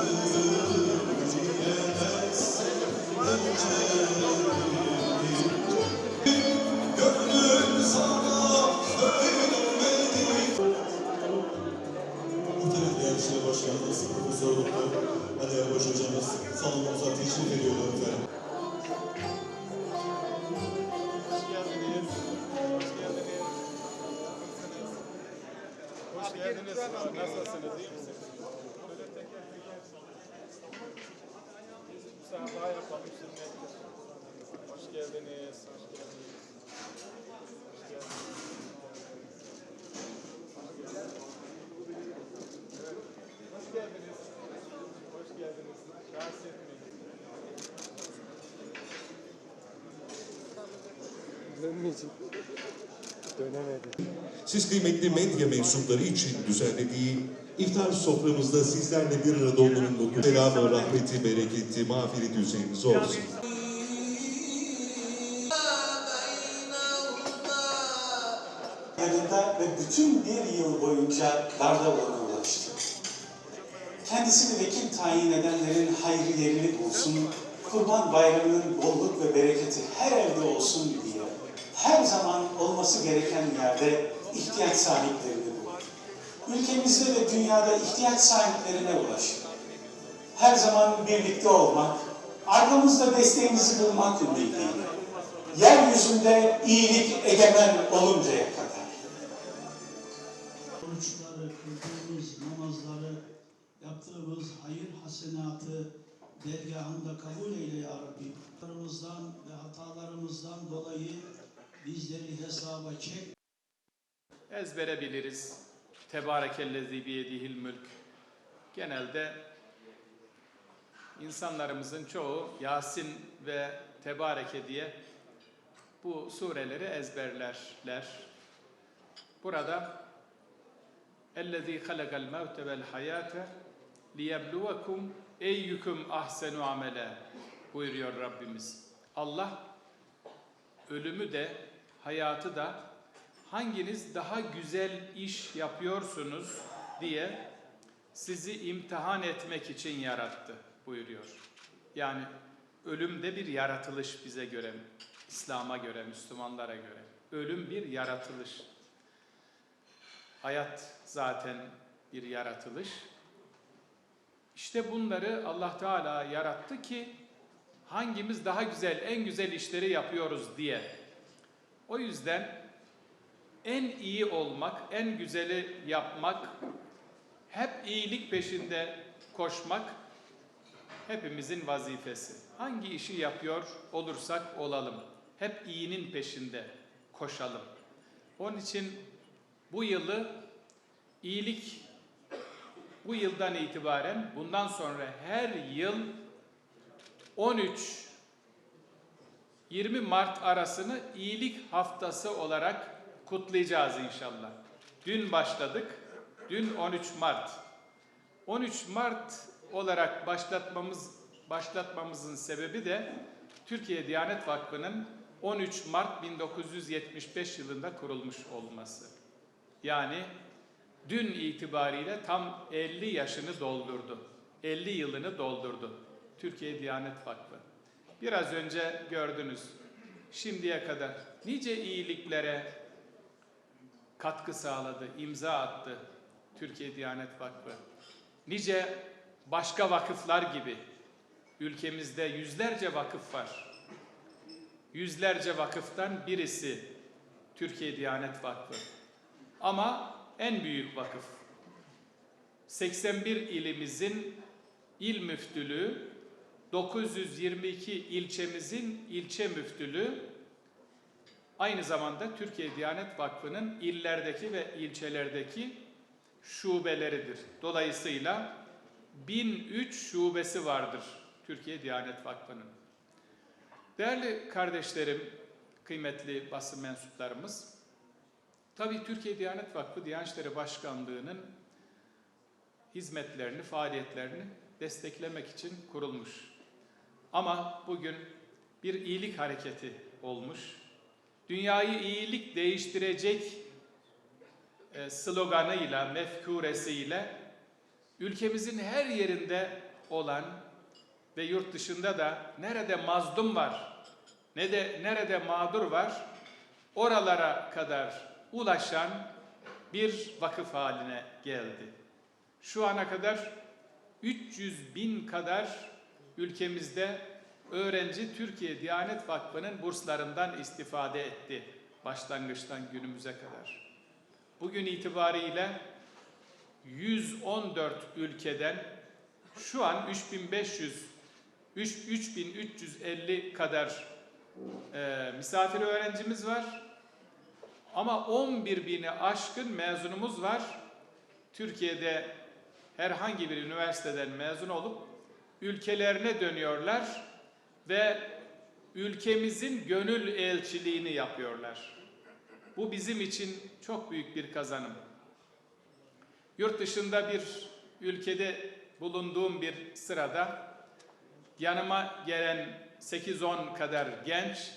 Hallelujah. Geldiniz. Siz kıymetli medya mensupları için düzenlediği iftar soframızda sizlerle bir arada olmanın mutlu selamı, rahmeti, bereketi, mağfireti üzerinize olsun. Yanında ve bütün bir yıl boyunca darda olana ulaştı. Kendisini vekil tayin edenlerin hayrı yerini bulsun, kurban bayramının bolluk ve bereketi her evde olsun diye her zaman olması gereken yerde ihtiyaç sahiplerini buldu. Ülkemizde ve dünyada ihtiyaç sahiplerine ulaştı. Her zaman birlikte olmak, arkamızda desteğimizi bulmak ümidiyle. Yeryüzünde iyilik egemen oluncaya kadar. Oruçları, kıldığımız namazları, yaptığımız hayır hasenatı dergahında kabul eyle ya Rabbi. Hatalarımızdan ve hatalarımızdan dolayı bizleri hesaba çek. ezbere biliriz. Tebarekellezi biyedihil mülk. Genelde insanlarımızın çoğu Yasin ve Tebareke diye bu sureleri ezberlerler. Burada اَلَّذ۪ي خَلَقَ الْمَوْتَ وَالْحَيَاةَ لِيَبْلُوَكُمْ اَيُّكُمْ اَحْسَنُ عَمَلًا buyuruyor Rabbimiz. Allah ölümü de hayatı da hanginiz daha güzel iş yapıyorsunuz diye sizi imtihan etmek için yarattı buyuruyor. Yani ölüm de bir yaratılış bize göre, İslam'a göre, Müslümanlara göre. Ölüm bir yaratılış. Hayat zaten bir yaratılış. İşte bunları Allah Teala yarattı ki hangimiz daha güzel, en güzel işleri yapıyoruz diye. O yüzden en iyi olmak, en güzeli yapmak, hep iyilik peşinde koşmak hepimizin vazifesi. Hangi işi yapıyor olursak olalım, hep iyinin peşinde koşalım. Onun için bu yılı iyilik bu yıldan itibaren bundan sonra her yıl 13 20 Mart arasını iyilik haftası olarak kutlayacağız inşallah. Dün başladık. Dün 13 Mart. 13 Mart olarak başlatmamız başlatmamızın sebebi de Türkiye Diyanet Vakfı'nın 13 Mart 1975 yılında kurulmuş olması. Yani dün itibariyle tam 50 yaşını doldurdu. 50 yılını doldurdu. Türkiye Diyanet Vakfı. Biraz önce gördünüz. Şimdiye kadar nice iyiliklere katkı sağladı, imza attı Türkiye Diyanet Vakfı. Nice başka vakıflar gibi ülkemizde yüzlerce vakıf var. Yüzlerce vakıftan birisi Türkiye Diyanet Vakfı. Ama en büyük vakıf. 81 ilimizin il müftülüğü, 922 ilçemizin ilçe müftülüğü, aynı zamanda Türkiye Diyanet Vakfı'nın illerdeki ve ilçelerdeki şubeleridir. Dolayısıyla 1003 şubesi vardır Türkiye Diyanet Vakfı'nın. Değerli kardeşlerim, kıymetli basın mensuplarımız, tabii Türkiye Diyanet Vakfı Diyanet İşleri Başkanlığı'nın hizmetlerini, faaliyetlerini desteklemek için kurulmuş. Ama bugün bir iyilik hareketi olmuş. Dünyayı iyilik değiştirecek e, sloganıyla, mefkuresiyle ülkemizin her yerinde olan ve yurt dışında da nerede mazlum var, ne de nerede mağdur var, oralara kadar ulaşan bir vakıf haline geldi. Şu ana kadar 300 bin kadar ülkemizde öğrenci Türkiye Diyanet Vakfı'nın burslarından istifade etti başlangıçtan günümüze kadar. Bugün itibariyle 114 ülkeden şu an 3500 üç- 3350 kadar e, misafir öğrencimiz var. Ama 11 bini aşkın mezunumuz var. Türkiye'de herhangi bir üniversiteden mezun olup ülkelerine dönüyorlar ve ülkemizin gönül elçiliğini yapıyorlar. Bu bizim için çok büyük bir kazanım. Yurt dışında bir ülkede bulunduğum bir sırada yanıma gelen 8-10 kadar genç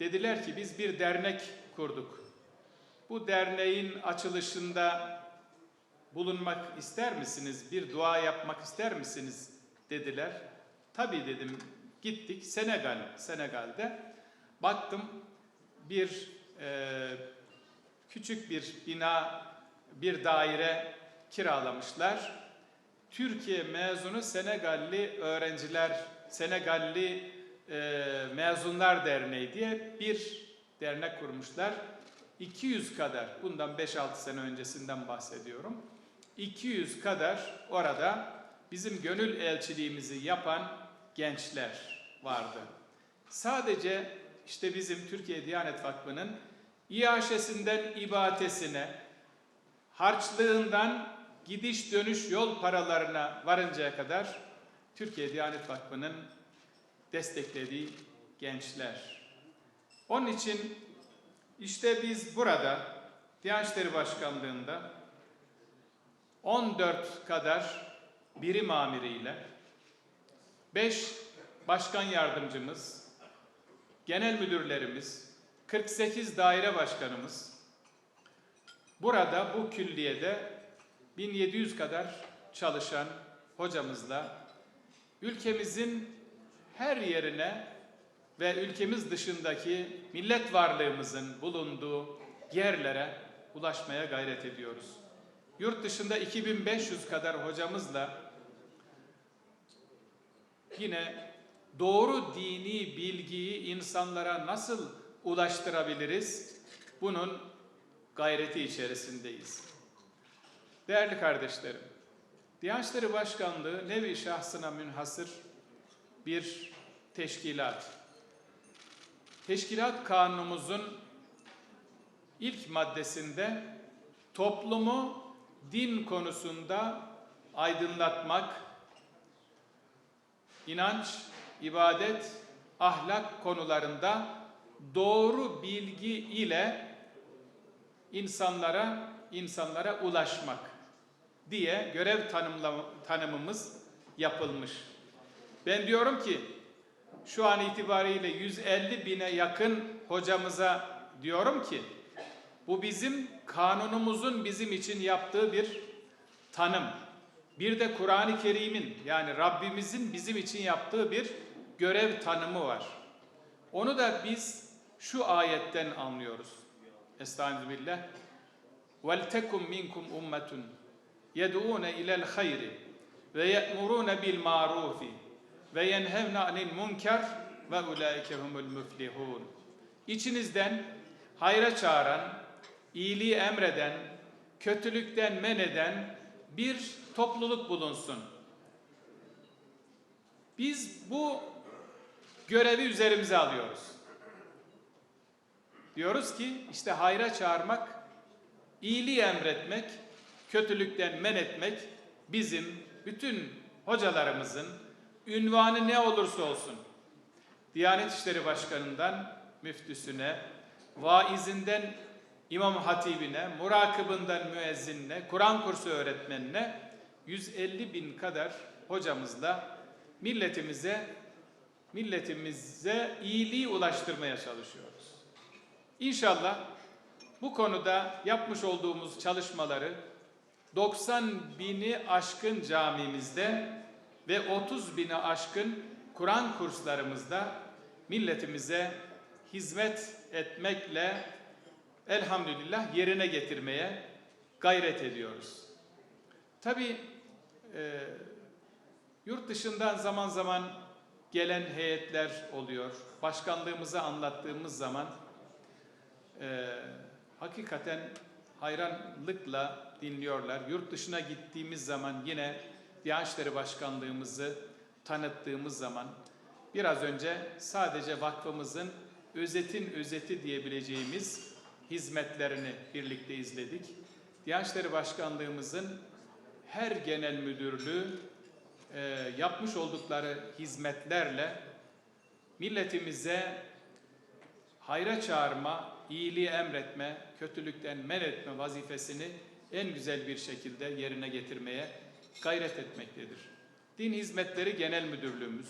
dediler ki biz bir dernek kurduk. Bu derneğin açılışında bulunmak ister misiniz? Bir dua yapmak ister misiniz? dediler. Tabii dedim. Gittik Senegal, Senegal'de. Baktım bir e, küçük bir bina, bir daire kiralamışlar. Türkiye mezunu Senegalli öğrenciler, Senegalli e, mezunlar derneği diye bir dernek kurmuşlar. 200 kadar, bundan 5-6 sene öncesinden bahsediyorum. 200 kadar orada bizim gönül elçiliğimizi yapan gençler vardı. Sadece işte bizim Türkiye Diyanet Vakfı'nın İAŞ'esinden ibadetine, harçlığından gidiş dönüş yol paralarına varıncaya kadar Türkiye Diyanet Vakfı'nın desteklediği gençler. Onun için işte biz burada Diyanet İşleri Başkanlığı'nda 14 kadar birim amiriyle 5 başkan yardımcımız, genel müdürlerimiz, 48 daire başkanımız burada bu külliyede 1700 kadar çalışan hocamızla ülkemizin her yerine ve ülkemiz dışındaki millet varlığımızın bulunduğu yerlere ulaşmaya gayret ediyoruz. Yurt dışında 2500 kadar hocamızla yine doğru dini bilgiyi insanlara nasıl ulaştırabiliriz? Bunun gayreti içerisindeyiz. Değerli kardeşlerim, Diyanet İşleri Başkanlığı nevi şahsına münhasır bir teşkilat. Teşkilat kanunumuzun ilk maddesinde toplumu din konusunda aydınlatmak, inanç, ibadet, ahlak konularında doğru bilgi ile insanlara insanlara ulaşmak diye görev tanımla, tanımımız yapılmış. Ben diyorum ki şu an itibariyle 150 bine yakın hocamıza diyorum ki bu bizim kanunumuzun bizim için yaptığı bir tanım. Bir de Kur'an-ı Kerim'in yani Rabbimizin bizim için yaptığı bir görev tanımı var. Onu da biz şu ayetten anlıyoruz. Estağfirullah. وَلْتَكُمْ مِنْكُمْ أُمَّةٌ يَدْعُونَ إِلَى الْخَيْرِ وَيَأْمُرُونَ بِالْمَعْرُوفِ ve yenhevne anil munker ve ulaike humul müflihun. İçinizden hayra çağıran, iyiliği emreden, kötülükten men eden bir topluluk bulunsun. Biz bu görevi üzerimize alıyoruz. Diyoruz ki işte hayra çağırmak, iyiliği emretmek, kötülükten men etmek bizim bütün hocalarımızın, ünvanı ne olursa olsun Diyanet İşleri Başkanı'ndan müftüsüne, vaizinden imam hatibine, murakibından müezzinine, Kur'an kursu öğretmenine 150 bin kadar hocamızla milletimize milletimize iyiliği ulaştırmaya çalışıyoruz. İnşallah bu konuda yapmış olduğumuz çalışmaları 90 bini aşkın camimizde ve 30 bini aşkın Kur'an kurslarımızda milletimize hizmet etmekle elhamdülillah yerine getirmeye gayret ediyoruz. Tabii e, yurt dışından zaman zaman gelen heyetler oluyor. Başkanlığımızı anlattığımız zaman e, hakikaten hayranlıkla dinliyorlar. Yurt dışına gittiğimiz zaman yine Diyanet Başkanlığımızı tanıttığımız zaman biraz önce sadece vakfımızın özetin özeti diyebileceğimiz hizmetlerini birlikte izledik. Diyanet Başkanlığımızın her genel müdürlüğü e, yapmış oldukları hizmetlerle milletimize hayra çağırma, iyiliği emretme, kötülükten men etme vazifesini en güzel bir şekilde yerine getirmeye gayret etmektedir. Din Hizmetleri Genel Müdürlüğümüz,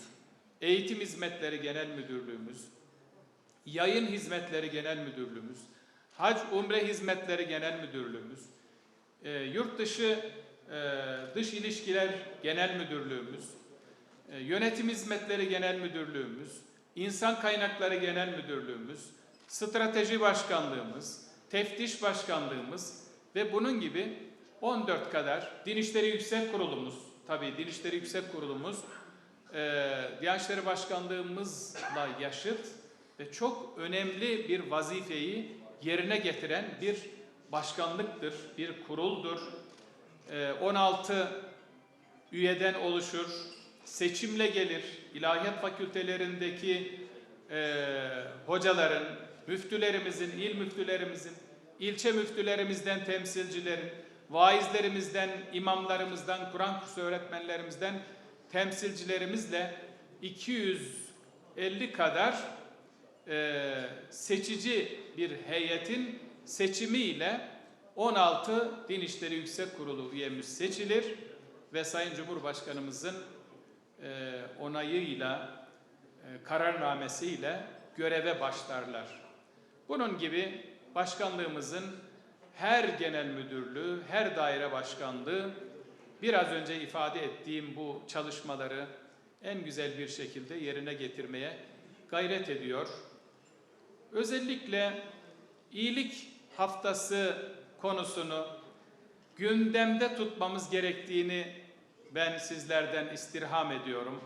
Eğitim Hizmetleri Genel Müdürlüğümüz, Yayın Hizmetleri Genel Müdürlüğümüz, Hac Umre Hizmetleri Genel Müdürlüğümüz, e, Yurt Dışı e, Dış İlişkiler Genel Müdürlüğümüz, e, Yönetim Hizmetleri Genel Müdürlüğümüz, İnsan Kaynakları Genel Müdürlüğümüz, Strateji Başkanlığımız, Teftiş Başkanlığımız ve bunun gibi 14 kadar Din İşleri Yüksek Kurulumuz, tabii Din İşleri Yüksek Kurulumuz, e, Diyanet İşleri Başkanlığımızla yaşıt ve çok önemli bir vazifeyi yerine getiren bir başkanlıktır, bir kuruldur. E, 16 üyeden oluşur, seçimle gelir. İlahiyat fakültelerindeki e, hocaların, müftülerimizin, il müftülerimizin, ilçe müftülerimizden temsilcilerin, vaizlerimizden, imamlarımızdan, Kur'an kursu öğretmenlerimizden temsilcilerimizle 250 kadar e, seçici bir heyetin seçimiyle 16 Din İşleri Yüksek Kurulu üyemiz seçilir ve Sayın Cumhurbaşkanımızın e, onayıyla, e, kararnamesiyle göreve başlarlar. Bunun gibi başkanlığımızın her genel müdürlüğü, her daire başkanlığı biraz önce ifade ettiğim bu çalışmaları en güzel bir şekilde yerine getirmeye gayret ediyor. Özellikle iyilik haftası konusunu gündemde tutmamız gerektiğini ben sizlerden istirham ediyorum.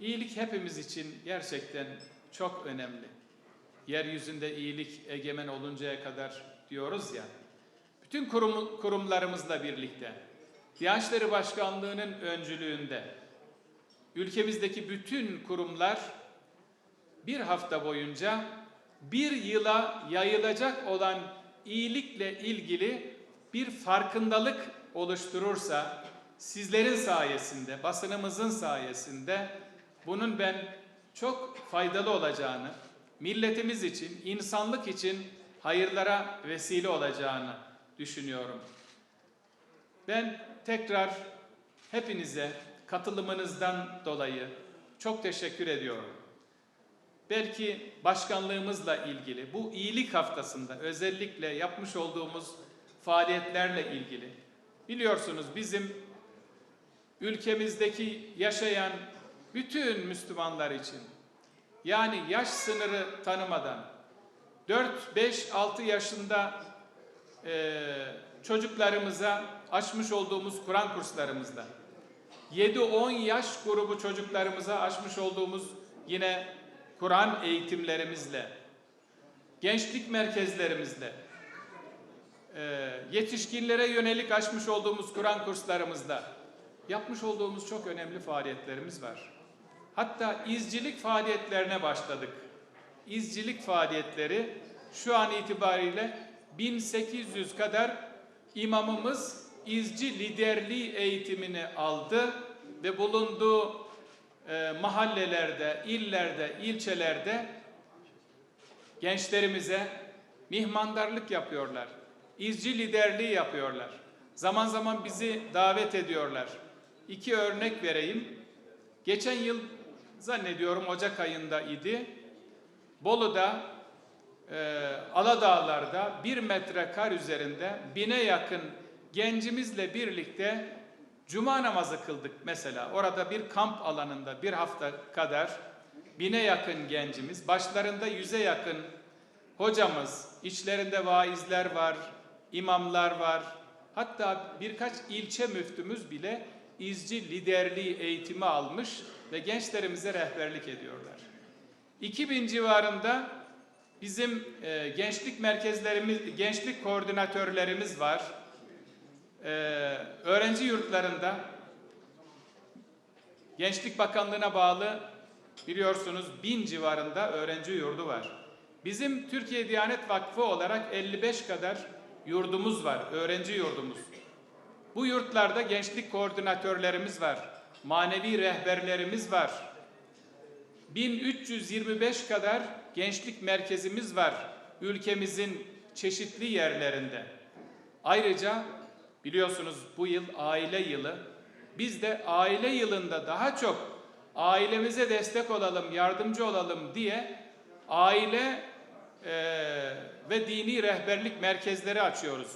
İyilik hepimiz için gerçekten çok önemli. Yeryüzünde iyilik egemen oluncaya kadar diyoruz ya. Bütün kurum, kurumlarımızla birlikte, Diyanet İşleri Başkanlığı'nın öncülüğünde, ülkemizdeki bütün kurumlar bir hafta boyunca bir yıla yayılacak olan iyilikle ilgili bir farkındalık oluşturursa sizlerin sayesinde, basınımızın sayesinde bunun ben çok faydalı olacağını, milletimiz için, insanlık için hayırlara vesile olacağını düşünüyorum. Ben tekrar hepinize katılımınızdan dolayı çok teşekkür ediyorum. Belki başkanlığımızla ilgili bu iyilik haftasında özellikle yapmış olduğumuz faaliyetlerle ilgili biliyorsunuz bizim ülkemizdeki yaşayan bütün Müslümanlar için yani yaş sınırı tanımadan 4, 5, 6 yaşında e, çocuklarımıza açmış olduğumuz Kur'an kurslarımızda 7-10 yaş grubu çocuklarımıza açmış olduğumuz yine Kur'an eğitimlerimizle, gençlik merkezlerimizle, e, yetişkinlere yönelik açmış olduğumuz Kur'an kurslarımızda yapmış olduğumuz çok önemli faaliyetlerimiz var. Hatta izcilik faaliyetlerine başladık. İzcilik faaliyetleri şu an itibariyle 1800 kadar imamımız izci liderliği eğitimini aldı ve bulunduğu e, mahallelerde, illerde, ilçelerde gençlerimize mihmandarlık yapıyorlar. İzci liderliği yapıyorlar. Zaman zaman bizi davet ediyorlar. İki örnek vereyim. Geçen yıl zannediyorum Ocak ayında idi. Bolu'da e, Aladağlar'da bir metre kar üzerinde bine yakın gencimizle birlikte Cuma namazı kıldık mesela. Orada bir kamp alanında bir hafta kadar bine yakın gencimiz, başlarında yüze yakın hocamız, içlerinde vaizler var, imamlar var. Hatta birkaç ilçe müftümüz bile izci liderliği eğitimi almış ve gençlerimize rehberlik ediyorlar. 2000 civarında bizim e, gençlik merkezlerimiz, gençlik koordinatörlerimiz var. E, öğrenci yurtlarında Gençlik Bakanlığı'na bağlı biliyorsunuz bin civarında öğrenci yurdu var. Bizim Türkiye Diyanet Vakfı olarak 55 kadar yurdumuz var, öğrenci yurdumuz. Bu yurtlarda gençlik koordinatörlerimiz var, manevi rehberlerimiz var. 1325 kadar gençlik merkezimiz var ülkemizin çeşitli yerlerinde. Ayrıca biliyorsunuz bu yıl aile yılı. Biz de aile yılında daha çok ailemize destek olalım, yardımcı olalım diye aile eee, ve dini rehberlik merkezleri açıyoruz.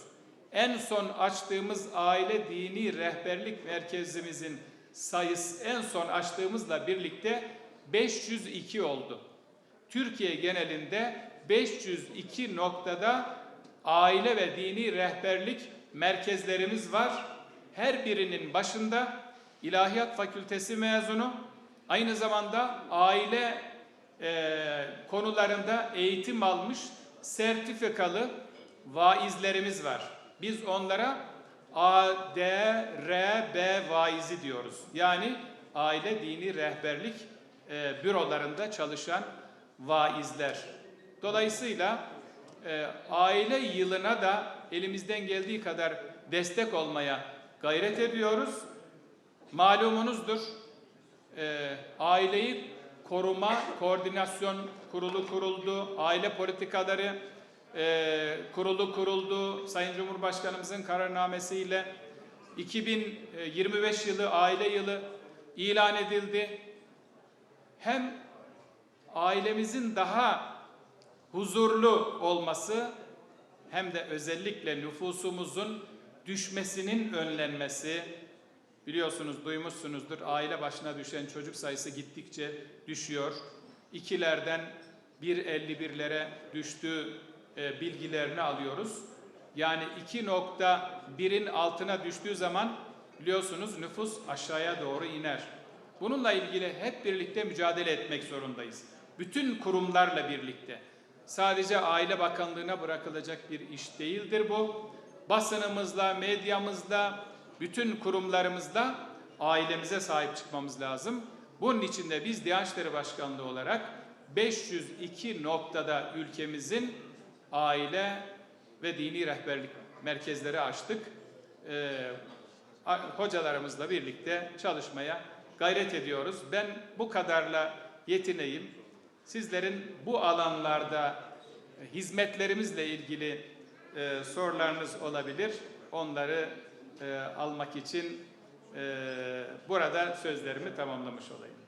En son açtığımız aile dini rehberlik merkezimizin sayısı en son açtığımızla birlikte 502 oldu. Türkiye genelinde 502 noktada aile ve dini rehberlik merkezlerimiz var. Her birinin başında İlahiyat Fakültesi mezunu, aynı zamanda aile eee, konularında eğitim almış sertifikalı vaizlerimiz var. Biz onlara A, D, R, B vaizi diyoruz. Yani aile dini rehberlik e, bürolarında çalışan vaizler. Dolayısıyla e, aile yılına da elimizden geldiği kadar destek olmaya gayret ediyoruz. Malumunuzdur, e, aileyi koruma koordinasyon kurulu kuruldu, aile politikaları e, kurulu kuruldu. Sayın Cumhurbaşkanımızın kararnamesiyle 2025 yılı aile yılı ilan edildi. Hem ailemizin daha huzurlu olması hem de özellikle nüfusumuzun düşmesinin önlenmesi, biliyorsunuz duymuşsunuzdur aile başına düşen çocuk sayısı gittikçe düşüyor. İkilerden 1.51'lere düştüğü e, bilgilerini alıyoruz. Yani 2.1'in altına düştüğü zaman biliyorsunuz nüfus aşağıya doğru iner. Bununla ilgili hep birlikte mücadele etmek zorundayız. Bütün kurumlarla birlikte. Sadece Aile Bakanlığı'na bırakılacak bir iş değildir bu. Basınımızla, medyamızla, bütün kurumlarımızla ailemize sahip çıkmamız lazım. Bunun için de biz Diyanet İşleri Başkanlığı olarak 502 noktada ülkemizin aile ve dini rehberlik merkezleri açtık. Ee, hocalarımızla birlikte çalışmaya gayret ediyoruz. Ben bu kadarla yetineyim. Sizlerin bu alanlarda hizmetlerimizle ilgili e, sorularınız olabilir. Onları e, almak için e, burada sözlerimi tamamlamış olayım.